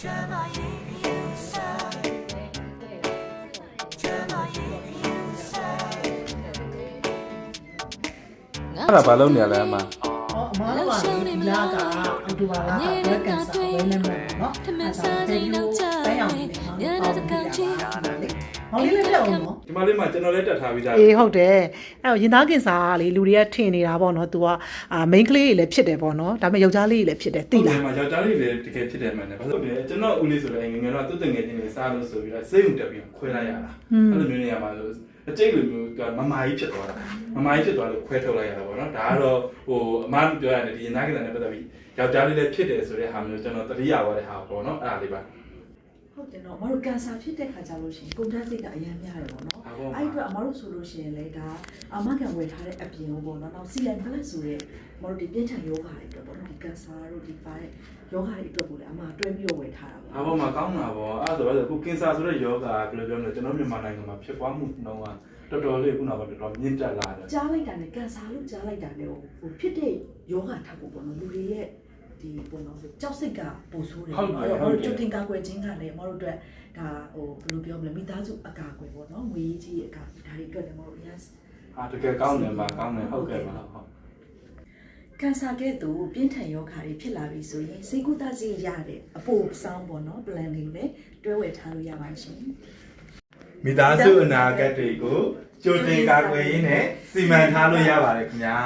အဲ့ဒါဘာလုပ်နေရလဲအမ ဟောအမားတို့ကဒီလာကအတူပါလားဘယ်ကန်ဆာဝဲနေမှာနော်အဲ့ဒါတေယူတိုင်းအောင်နေနော်ပေါ့ပြီးတာပါလေဟောလေးလေးပြောအောင်နော် ဒီမလေးမှာကျွန်တော်လည်းတက်ထားပြီးသား အေးဟုတ်တယ်အဲ့တော့ရင်သားကင်စာကလေလူတွေကထင်နေတာပေါ့နော် तू อ่ะအာ main ကလေးကြီးလည်းဖြစ်တယ်ပေါ့နော်ဒါပေမဲ့ယောက်ျားလေးကြီးလည်းဖြစ်တယ်သိလား မှာယောက်ျားလေးလည်းတကယ်ဖြစ်တယ်မှန်တယ်ဘာလို့လဲကျွန်တော်ဦးလေးဆိုလည်းငယ်ငယ်တော့သူ့တငယ်ချင်းတွေစားလို့ဆိုပြီးတော့စိတ်ုံတက်ပြီးခွဲလိုက်ရတာအဲ့လိုမျိုးနေရာမှာလို့ အကျိတ်လိုမျိုးကမမာကြီးဖြစ်သွားတာမမာကြီးဖြစ်သွားလို့ခွဲထုတ်လိုက်ရတာပေါ့နော်ဒါကတော့ဟိုအမပြောရတယ်ဒီရင်သားကစားနဲ့ပတ်သက်ပြီးယောက်ျားလေးလည်းဖြစ်တယ်ဆိုတဲ့ဟာမျိုးကျွန်တော်တတိယသွားတဲ့ဟာပေါ့နော်အဲ့ဒါလေးပါ ဟုတ်တယ်နော်အမတို့ကန်ဆာဖြစ်တဲ့ခါကြလို့ရှိရင်ကုန်ထမ်းစိတ်ကအများများတယ်ပေါ့နော်အဲ့ဒီအတွက်အမတို့ဆိုလို့ရှိရင်လေဒါအမကန်ဝယ်ထားတဲ့အပြင်ကိုပေါ့နော်နောက်စီလန်ဘလက်ဆိုတဲ့အမတို့ဒီပြင်းထန်ယောဂါတွေအတွက်ပေါ့နော်ဒီကန်ဆာတို့ဒီပါတဲ့ယောဂါတွေအတွက်ကိုလည်းအမတွဲပြီးတော့ဝယ်ထားတာပေါ့အားပေါ်မှာကောင်းတာပေါ့အဲ့ဒါဆိုတော့ခုကင်ဆာဆိုတဲ့ယောဂါဘယ်လိုပြောမလဲကျွန်တော်မြန်မာနိုင်ငံမှာဖြစ်ပွားမှုနှုန်းကတော်တော်လေးခုနကတော်တော်မြင့်တက်လာတယ်ကြားလိုက်တာနဲ့ကန်ဆာလို့ကြားလိုက်တာနဲ့ဟိုဖြစ်တဲ့ယောဂါထပ်ဖို့ပေါ့နော်လူတွေရဲ့ ဒီပေါ့နော်ကြောက်စိတ်ကပိုဆိုးတယ်ပေါ့နော်အဲ့တော့ကျွတ်တင်ကာကွယ်ခြင်းကလည်းအမတို့အတွက်ဒါဟိုဘယ်လိုပြောမလဲမိသားစုအကာအကွယ်ပေါ့နော်ငွေကြီးအကာဒါတွေအတွက်လည်းမဟုတ်ဘူး yes ဟာတကယ်ကောင်းတယ်ပါကောင်းတယ်ဟုတ်ကဲ့ပါဟုတ်ကန်ဆာကဲ့သို့ပြင်းထန်ယောဂါတွေဖြစ်လာပြီဆိုရင်စိတ်ကူးသားစီရတဲ့အပိုဆောင်းပေါ့နော် plan တွေလည်းတွဲဝယ်ထားလို့ရပါရှင်မိသားစုအနာဂတ်တွေကိုကြိုတင်ကာကွယ်ရင်းနဲ့စီမံထားလို့ရပါတယ်ခင်ဗျာ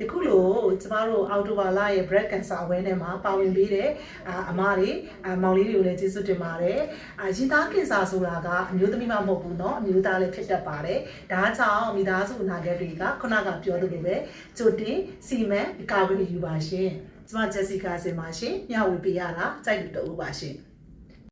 ဒီခုလိုကျမတို့အော်တိုဘာလရဲ့ breast cancer awareness မှာပါဝင်ပေးတဲ့အာအမတွေအမောင်လေးတွေကိုလည်းကျေးဇူးတင်ပါတယ်အာရင်သားကင်ဆာဆိုတာကအမျိုးသမီးမှမဟုတ်ဘူးเนาะအမျိုးသားလည်းဖြစ်တတ်ပါတယ်ဒါကြောင့်မိသားစုအနာဂတ်တွေကခုနကပြောသလိုပဲကြိုတင်စီမံကာဝယ်ယူပါရှင်ကျမဂျက်စီကာစင်ပါရှင်ညဝေပေးရတာစိုက်လူတူပါရှင်